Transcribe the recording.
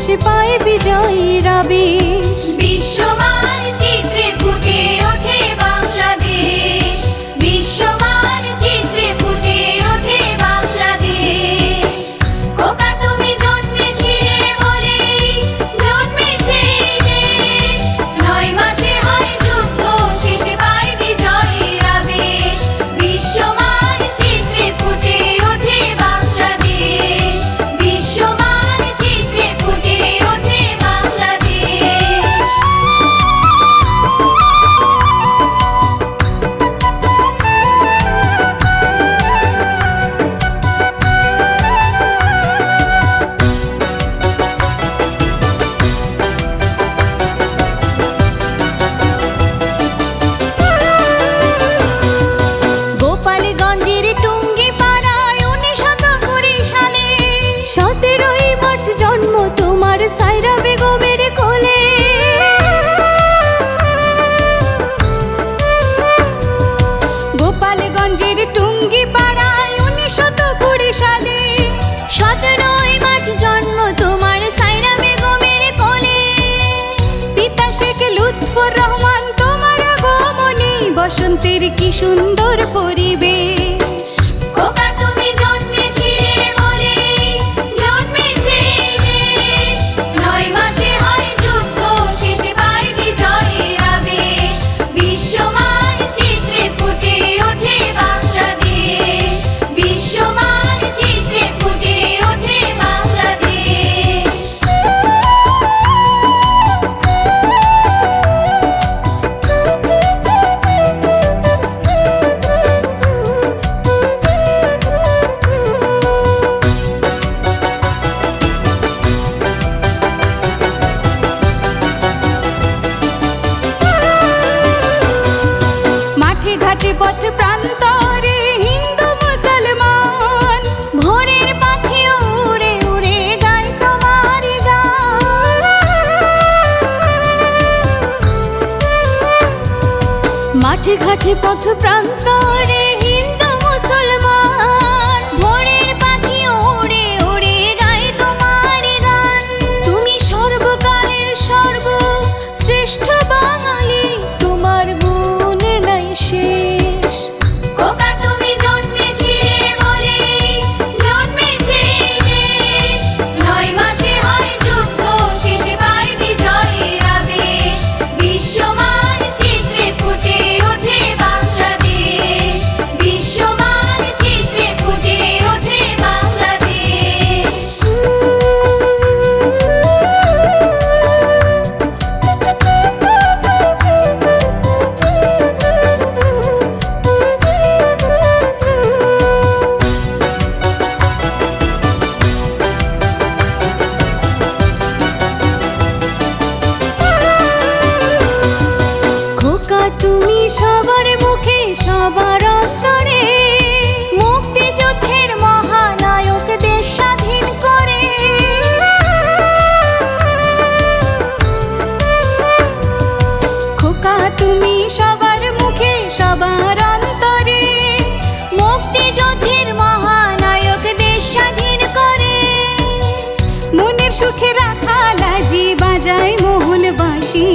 শেষে পায় বিজয়ের গোপালগঞ্জের টুঙ্গি পাড়ায় উনিশশত কুড়ি সালে সতেরোই মার্চ জন্ম তোমার সাইরা বেগমের কোলে। পিতা শেখ লুৎফর রহমান তোমার আগমনী, বসন্তের কি সুন্দর পরিবেশ পথ প্রান্তরে হিন্দু মুসলমান ভোরের উড়ে উড়ে তোমার মাঠে ঘাটে পথ প্রান্তরে হিন্দু সবার অন্তরে মুক্তিযুদ্ধের মহানায়ক দেশ স্বাধীন করে। খোকা সবার মুখে, সবার অন্তরে মুক্তিযুদ্ধের মহানায়ক দেশ স্বাধীন করে। মনের সুখে রাখা লাজি বাজায় মোহনবাসী